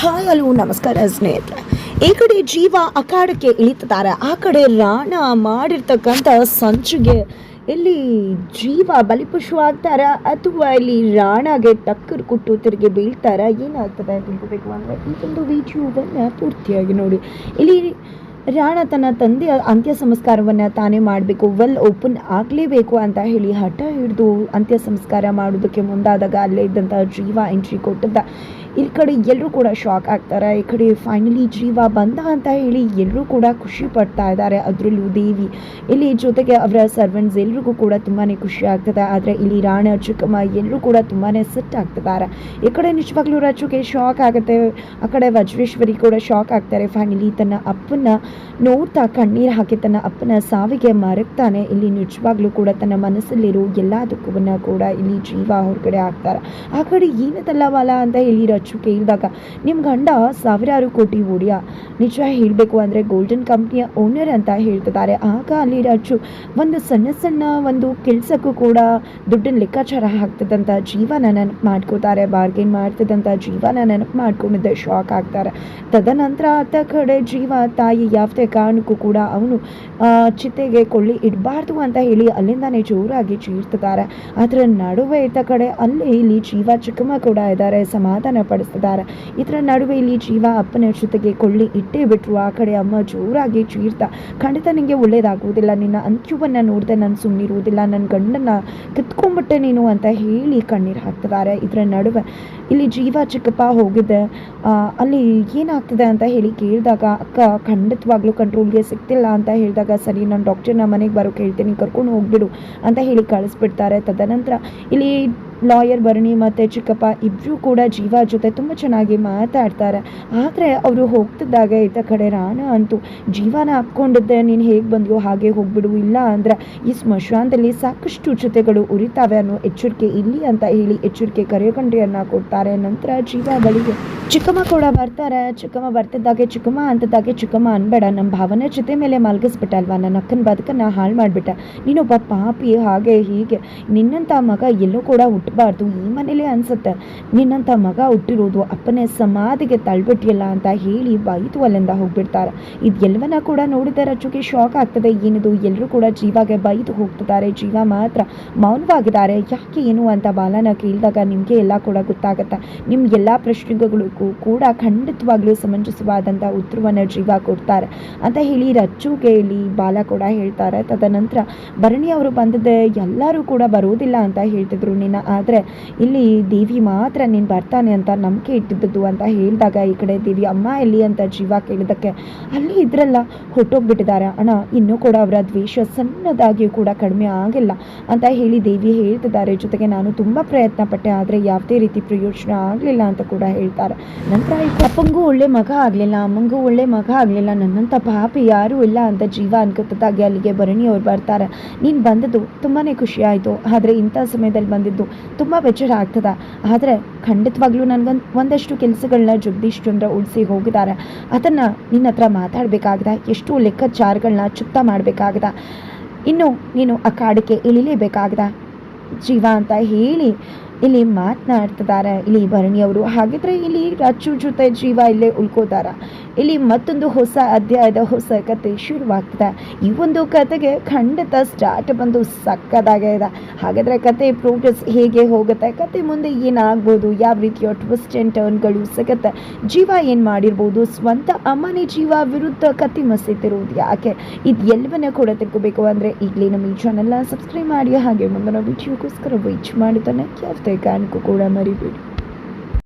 Hi, hello, ನಮಸ್ಕಾರ ಸ್ನೇಹಿತರೆ. ಈ ಕಡೆ ಜೀವ ಅಖಾಡಕ್ಕೆ ಇಳಿತಿದ್ದಾರೆ. ಆ ಕಡೆ ರಾಣ ಮಾಡಿರ್ತಕ್ಕಂಥ ಸಂಚಿಗೆ ಇಲ್ಲಿ ಜೀವ ಬಲಿಪಶುವಾಗ್ತಾರ ಅಥವಾ ಇಲ್ಲಿ ರಾಣಗೆ ಟಕ್ಕರ್ ಕೊಟ್ಟು ತಿರುಗಿ ಬೀಳ್ತಾರ? ಏನಾಗ್ತದೆ? ತಿಳ್ಕೊಬೇಕು ಅಂದರೆ ಈ ಒಂದು ವಿಡಿಯೋವನ್ನು ಪೂರ್ತಿಯಾಗಿ ನೋಡಿ. ಇಲ್ಲಿ ರಾಣ ತನ್ನ ತಂದೆಯ ಅಂತ್ಯ ಸಂಸ್ಕಾರವನ್ನು ತಾನೇ ಮಾಡಬೇಕು. ವೆಲ್ ಓಪನ್ ಆಗಲೇಬೇಕು ಅಂತ ಹೇಳಿ ಹಠ ಹಿಡಿದು ಅಂತ್ಯ ಸಂಸ್ಕಾರ ಮಾಡೋದಕ್ಕೆ ಮುಂದಾದಾಗ ಅಲ್ಲೇ ಇದ್ದಂಥ ಜೀವ ಎಂಟ್ರಿ ಕೊಟ್ಟಿದ್ದ. ಈ ಕಡೆ ಎಲ್ಲರೂ ಕೂಡ ಶಾಕ್ ಆಗ್ತಾರೆ. ಈ ಕಡೆ ಫೈನಲಿ ಜೀವ ಬಂದ ಅಂತ ಹೇಳಿ ಎಲ್ಲರೂ ಕೂಡ ಖುಷಿ ಪಡ್ತಾ ಇದ್ದಾರೆ ಅದರಲ್ಲೂ ದೇವಿ. ಇಲ್ಲಿ ಜೊತೆಗೆ ಅವರ ಸರ್ವೆಂಟ್ಸ್ ಎಲ್ರಿಗೂ ಕೂಡ ತುಂಬಾ ಖುಷಿ ಆಗ್ತದೆ. ಆದರೆ ಇಲ್ಲಿ ರಾಣ ಚಿಕ್ಕಮ್ಮ ಎಲ್ಲರೂ ಕೂಡ ತುಂಬಾ ಸೆಟ್ ಆಗ್ತಿದ್ದಾರೆ. ಈ ಕಡೆ ನಿಜವಾಗ್ಲೂ ರಾಜುಗೆ ಶಾಕ್ ಆಗುತ್ತೆ. ಆ ಕಡೆ ವಜ್ರೇಶ್ವರಿ ಕೂಡ ಶಾಕ್ ಆಗ್ತಾರೆ. ಫೈನಲಿ ತನ್ನ ಅಪ್ಪನ ನೋಡ್ತಾ ಕಣ್ಣೀರು ಹಾಕಿ ತನ್ನ ಅಪ್ಪನ ಸಾವಿಗೆ ಮರಗ್ತಾನೆ. ಇಲ್ಲಿ ನಿಜವಾಗ್ಲೂ ಕೂಡ ತನ್ನ ಮನಸ್ಸಲ್ಲಿರೋ ಎಲ್ಲ ದುಃಖವನ್ನ ಕೂಡ ಇಲ್ಲಿ ಜೀವ ಹೊರಗಡೆ ಆಗ್ತಾರೆ ಆ ಕಡೆ ಏನದಲ್ಲವಲ್ಲ ಅಂತ ಹೇಳಿ ರಚು ಇಲ್ದಾಗ ನಿಮ್ಮ ಗಂಡ ಸಾವಿರಾರು ಕೋಟಿ ಓಡಿಯ ನಿಜ ಹೇಳಬೇಕು ಅಂದರೆ ಗೋಲ್ಡನ್ ಕಂಪ್ನಿಯ ಓನರ್ ಅಂತ ಹೇಳ್ತಿದ್ದಾರೆ. ಆಗ ಅಲ್ಲಿ ಅಚ್ಚು ಒಂದು ಸಣ್ಣ ಸಣ್ಣ ಒಂದು ಕೆಲಸಕ್ಕೂ ಕೂಡ ದುಡ್ಡಿನ ಲೆಕ್ಕಾಚಾರ ಹಾಕ್ತಿದ್ದಂಥ ಜೀವನ ನೆನಪು ಮಾಡ್ಕೋತಾರೆ ಬಾರ್ಗೇನ್ ಮಾಡ್ತಿದ್ದಂಥ ಜೀವನ ನೆನಪು ಮಾಡ್ಕೊಂಡಿದ್ದೆ ಶಾಕ್ ಆಗ್ತಾರೆ. ತದನಂತರ ಆತ ಕಡೆ ಜೀವ, ತಾಯಿ ಯಾವುದೇ ಕಾರಣಕ್ಕೂ ಕೂಡ ಅವನು ಚಿತೆಗೆ ಕೊಳ್ಳಿ ಇಡಬಾರ್ದು ಅಂತ ಹೇಳಿ ಅಲ್ಲಿಂದಾನೇ ಜೋರಾಗಿ ಚೀರ್ತಿದ್ದಾರೆ. ಅದರ ನಡುವೆ ಇತ್ತ ಕಡೆ ಅಲ್ಲಿ ಇಲ್ಲಿ ಜೀವ ಚಿಕ್ಕಮ್ಮ ಕೂಡ ಇದ್ದಾರೆ, ಸಮಾಧಾನ ಪಡಿಸ್ತಿದ್ದಾರೆ ಇದರ ನಡುವೆ ಇಲ್ಲಿ ಜೀವ ಅಪ್ಪನ ಜೊತೆಗೆ ಕೊಳ್ಳಿ ಇಟ್ಟೇ ಬಿಟ್ರು. ಆ ಕಡೆ ಅಮ್ಮ ಜೋರಾಗಿ ಚೀರ್ತಾ, ಖಂಡಿತ ನಿನಗೆ ಒಳ್ಳೇದಾಗುವುದಿಲ್ಲ. ನಿನ್ನ ಅಂತ್ಯವನ್ನು ನೋಡಿದೆ ನಾನು ಸುಮ್ಮನಿರುವುದಿಲ್ಲ ನನ್ನ ಗಂಡನ ಕಿತ್ಕೊಂಡ್ಬಿಟ್ಟೆ ನೀನು ಅಂತ ಹೇಳಿ ಕಣ್ಣೀರು ಹಾಕ್ತಿದ್ದಾರೆ. ಇದರ ನಡುವೆ ಇಲ್ಲಿ ಜೀವ ಚಿಕ್ಕಪ್ಪ ಹೋಗಿದ್ದೆ ಅಲ್ಲಿ ಏನಾಗ್ತದೆ ಅಂತ ಹೇಳಿ ಕೇಳಿದಾಗ, ಅಕ್ಕ, ಖಂಡಿತವಾಗ್ಲೂ ಕಂಟ್ರೋಲ್ಗೆ ಸಿಗ್ತಿಲ್ಲ ಅಂತ ಹೇಳಿದಾಗ, ಸರಿ, ನಾನು ಡಾಕ್ಟರ್ನ ಮನೆಗೆ ಬರೋಕೆ ಹೇಳ್ತೀನಿ. ಕರ್ಕೊಂಡು ಹೋಗ್ಬಿಡು ಅಂತ ಹೇಳಿ ಕಳಿಸ್ಬಿಡ್ತಾರೆ. ತದನಂತರ ಇಲ್ಲಿ ಲಾಯರ್ ಭರಣಿ ಮತ್ತು ಚಿಕ್ಕಪ್ಪ ಇಬ್ಬರೂ ಕೂಡ ಜೀವ ಜೊತೆ ತುಂಬ ಚೆನ್ನಾಗಿ ಮಾತಾಡ್ತಾರೆ. ಆದರೆ ಅವರು ಹೋಗ್ತಿದ್ದಾಗ ಈತ ಕಡೆ ರಾಣ ಅಂತೂ ಜೀವನ ಹಾಕ್ಕೊಂಡಿದ್ದೆ ನೀನು ಹೇಗೆ ಬಂದ್ಯೋ ಹಾಗೆ ಹೋಗ್ಬಿಡು, ಇಲ್ಲ ಅಂದರೆ ಈ ಸ್ಮಶಾನದಲ್ಲಿ ಸಾಕಷ್ಟು ಜೊತೆಗಳು ಉರಿತಾವೆ ಅನ್ನೋ ಎಚ್ಚರಿಕೆ ಇಲ್ಲಿ ಅಂತ ಹೇಳಿ ಎಚ್ಚರಿಕೆ ಕರೆಗಂಡಿಯನ್ನು ಕೊಡ್ತಾರೆ. ನಂತರ ಜೀವ ಬಳಿಗೆ ಚಿಕ್ಕಮ್ಮ ಕೂಡ ಬರ್ತಾರೆ. ಚಿಕ್ಕಮ್ಮ ಬರ್ತಿದ್ದಾಗೆ ಚಿಕ್ಕಮ್ಮ ಅಂತದಾಗೆ ಚಿಕ್ಕಮ್ಮ ಅನ್ಬೇಡ. ನಮ್ಮ ಭಾವನೆ ಜೊತೆ ಮೇಲೆ ಮಲಗಿಸ್ಬಿಟ್ಟಲ್ವಾ ನನ್ನ ಅಕ್ಕನ ಬದುಕನ್ನು ಹಾಳು ಮಾಡಿಬಿಟ್ಟ. ನೀನೊಬ್ಬ ಪಾಪಿ, ಹಾಗೆ ಹೀಗೆ. ನಿನ್ನಂಥ ಮಗ ಎಲ್ಲೂ ಕೂಡ ಹುಟ್ಟಬಾರ್ದು ಈ ಮನೇಲಿ ಅನಿಸುತ್ತೆ. ನಿನ್ನಂಥ ಮಗ ಹುಟ್ಟಿರೋದು ಅಪ್ಪನೇ ಸಮಾಧಿಗೆ ತಳ್ಬಿಟ್ಟಿಯಲ್ಲ ಅಂತ ಹೇಳಿ ಬೈತು ಅಲ್ಲಿಂದ ಹೋಗ್ಬಿಡ್ತಾರೆ. ಇದೆಲ್ಲವನ್ನ ಕೂಡ ನೋಡಿದ ರಚುಗೆ ಶಾಕ್ ಆಗ್ತದೆ. ಏನಿದು? ಎಲ್ಲರೂ ಕೂಡ ಜೀವಾಗೆ ಬೈದು ಹೋಗ್ತಿದ್ದಾರೆ. ಜೀವ ಮಾತ್ರ ಮೌನವಾಗಿದ್ದಾರೆ. ಯಾಕೆ ಏನು ಅಂತ ಬಾಲನ ಕೇಳಿದಾಗ ನಿಮಗೆ ಎಲ್ಲ ಕೂಡ ಗೊತ್ತಾಗುತ್ತೆ. ನಿಮ್ಮ ಎಲ್ಲ ಪ್ರಶ್ನೆಗಳಿಗೂ ಕೂಡ ಖಂಡಿತವಾಗ್ಲೂ ಸಮಂಜಸವಾದಂಥ ಉತ್ತರವನ್ನು ಜೀವ ಕೊಡ್ತಾರೆ. ಅಂತ ಹೇಳಿ ರಚ್ಚುಗೆ ಇಲ್ಲಿ ಬಾಲ ಕೂಡ ಹೇಳ್ತಾರೆ. ತದನಂತರ ಭರಣಿ ಅವರು ಬಂದದ್ದು ಎಲ್ಲರೂ ಕೂಡ ಬರೋದಿಲ್ಲ ಅಂತ ಹೇಳ್ತಿದ್ರು ನಿನ್ನ, ಆದರೆ ಇಲ್ಲಿ ದೇವಿ ಮಾತ್ರ ನೀನು ಬರ್ತಾನೆ ಅಂತ ನಂಬಿಕೆ ಇಟ್ಟಿದ್ದು ಅಂತ ಹೇಳಿದಾಗ ಈ ಕಡೆ ದೇವಿ, ಅಮ್ಮ, ಎಲ್ಲಿ? ಅಂತ ಜೀವ ಕೇಳಿದಕ್ಕೆ ಅಲ್ಲಿ ಇದ್ರಲ್ಲ ಹೊಟ್ಟೋಗ್ಬಿಟ್ಟಿದ್ದಾರೆ ಅಣ್ಣ, ಇನ್ನೂ ಕೂಡ ಅವರ ದ್ವೇಷ ಸಣ್ಣದಾಗಿಯೂ ಕೂಡ ಕಡಿಮೆ ಆಗಿಲ್ಲ. ಅಂತ ಹೇಳಿ ದೇವಿ ಹೇಳ್ತಿದ್ದಾರೆ. ಜೊತೆಗೆ ನಾನು ತುಂಬ ಪ್ರಯತ್ನ ಪಟ್ಟೆ ಆದರೆ ಯಾವುದೇ ರೀತಿ ಪ್ರಯೋಜನ ಆಗಲಿಲ್ಲ ಅಂತ ಕೂಡ ಹೇಳ್ತಾರೆ. ನಂತರ ಅಪ್ಪಂಗೂ ಒಳ್ಳೆ ಮಗ ಆಗಲಿಲ್ಲ, ಅಮ್ಮಂಗೂ ಒಳ್ಳೆ ಮಗ ಆಗಲಿಲ್ಲ, ನನ್ನಂಥ ಪಾಪಿ ಯಾರೂ ಇಲ್ಲ ಅಂತ ಜೀವ ಅನ್ಕೋತದಾಗೆ ಅಲ್ಲಿಗೆ ಭರಣಿ ಅವ್ರು ಬರ್ತಾರೆ. ನೀನು ಬಂದದ್ದು ತುಂಬಾ ಖುಷಿ ಆಯಿತು, ಆದರೆ ಇಂಥ ಸಮಯದಲ್ಲಿ ಬಂದಿದ್ದು ತುಂಬ ಬೆಚ್ಚರ ಆಗ್ತದ. ಆದರೆ ಖಂಡಿತವಾಗ್ಲೂ ನನಗೊಂದು ಒಂದಷ್ಟು ಕೆಲಸಗಳನ್ನ ಜಗದೀಶ್ ಚಂದ್ರ ಉಳಿಸಿ ಹೋಗಿದ್ದಾರೆ. ಅದನ್ನು ನಿನ್ನ ಹತ್ರ ಮಾತಾಡಬೇಕಾಗದ, ಎಷ್ಟು ಲೆಕ್ಕಚಾರಗಳನ್ನ ಚುಕ್ತ ಮಾಡಬೇಕಾಗದ. ಇನ್ನು ನೀನು ಆ ಕಾಡಿಗೆ ಇಳಿಲೇಬೇಕಾಗದ. ಜೀವ ಅಂತ ಹೇಳಿ ಇಲ್ಲಿ ಮಾತನಾಡ್ತಿದ್ದಾರೆ. ಇಲ್ಲಿ ಭರಣಿಯವರು ಹಾಗಿದ್ರೆ ಇಲ್ಲಿ ರಚ್ಚು ಜೊತೆ ಜೀವ ಇಲ್ಲೇ ಉಳ್ಕೋತಾರ. ಇಲ್ಲಿ ಮತ್ತೊಂದು ಹೊಸ ಅಧ್ಯಾಯದ ಹೊಸ ಕತೆ ಶುರುವಾಗ್ತದೆ. ಈ ಒಂದು ಕತೆಗೆ ಖಂಡಿತ ಸ್ಟಾರ್ಟ್ ಬಂದು ಸಕ್ಕದಾಗೇ ಇದೆ ಹಾಗಾದರೆ ಕತೆ ಪ್ರೋಗ್ರೆಸ್ ಹೇಗೆ ಹೋಗುತ್ತೆ? ಕತೆ ಮುಂದೆ ಏನಾಗ್ಬೋದು? ಯಾವ ರೀತಿಯ ಟ್ವಿಸ್ಟ್ ಆ್ಯಂಡ್ ಟರ್ನ್ಗಳು ಸಿಗುತ್ತೆ? ಜೀವ ಏನು ಮಾಡಿರ್ಬೋದು? ಸ್ವಂತ ಅಮ್ಮನೇ ಜೀವ ವಿರುದ್ಧ ಕತೆ ಮಸೀತಿರುವುದು ಯಾಕೆ? ಇದು ಎಲ್ಲವನ್ನ ಕೂಡ ತಿಳ್ಕೋಬೇಕು ಅಂದರೆ ಈಗಲೇ ನಮ್ಮ ಈ ಚಾನೆಲ್ನ ಸಬ್ಸ್ಕ್ರೈಬ್ ಮಾಡಿ ಹಾಗೆ ಮುಂದಿನ ವಿಡಿಯೋಗೋಸ್ಕರ ವೆಯ್ಟ್ ಮಾಡುತ್ತಾನೆ ಯಾವುದೇ ಕಾರಣಕ್ಕೂ ಕೂಡ ಮರಿಬೇಡಿ.